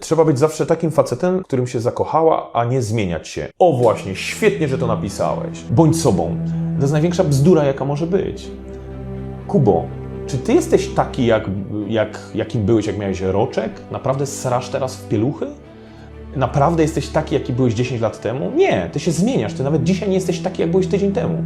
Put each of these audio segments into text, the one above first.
Trzeba być zawsze takim facetem, którym się zakochała, a nie zmieniać się. O właśnie, świetnie, że to napisałeś. Bądź sobą. To jest największa bzdura, jaka może być. Kubo, czy ty jesteś taki, jak, jak, jakim byłeś, jak miałeś roczek? Naprawdę srasz teraz w pieluchy? Naprawdę jesteś taki, jaki byłeś 10 lat temu? Nie, ty się zmieniasz. Ty nawet dzisiaj nie jesteś taki, jak byłeś tydzień temu.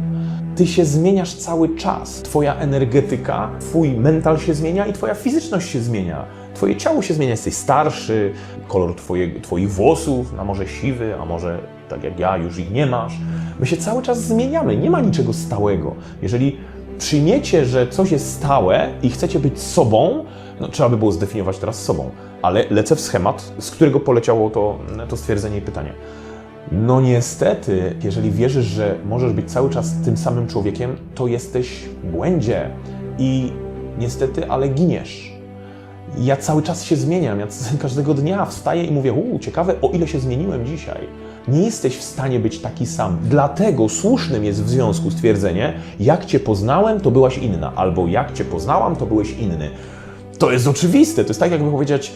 Ty się zmieniasz cały czas. Twoja energetyka, twój mental się zmienia i twoja fizyczność się zmienia. Twoje ciało się zmienia, jesteś starszy, kolor twoje, twoich włosów, a może siwy, a może tak jak ja, już ich nie masz. My się cały czas zmieniamy, nie ma niczego stałego. Jeżeli przyjmiecie, że coś jest stałe i chcecie być sobą, no trzeba by było zdefiniować teraz sobą, ale lecę w schemat, z którego poleciało to, to stwierdzenie i pytanie. No niestety, jeżeli wierzysz, że możesz być cały czas tym samym człowiekiem, to jesteś w błędzie i niestety, ale giniesz. Ja cały czas się zmieniam, ja każdego dnia wstaję i mówię, uuu, ciekawe, o ile się zmieniłem dzisiaj. Nie jesteś w stanie być taki sam. Dlatego słusznym jest w związku stwierdzenie, jak Cię poznałem, to byłaś inna, albo jak Cię poznałam, to byłeś inny. To jest oczywiste, to jest tak jakby powiedzieć,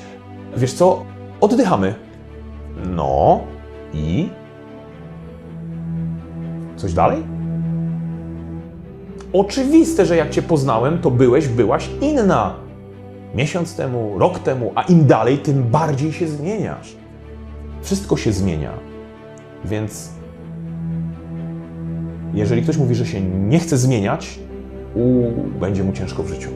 wiesz co, oddychamy. No i... Coś dalej? Oczywiste, że jak Cię poznałem, to byłeś, byłaś inna. Miesiąc temu, rok temu, a im dalej, tym bardziej się zmieniasz. Wszystko się zmienia. Więc jeżeli ktoś mówi, że się nie chce zmieniać, u, będzie mu ciężko w życiu.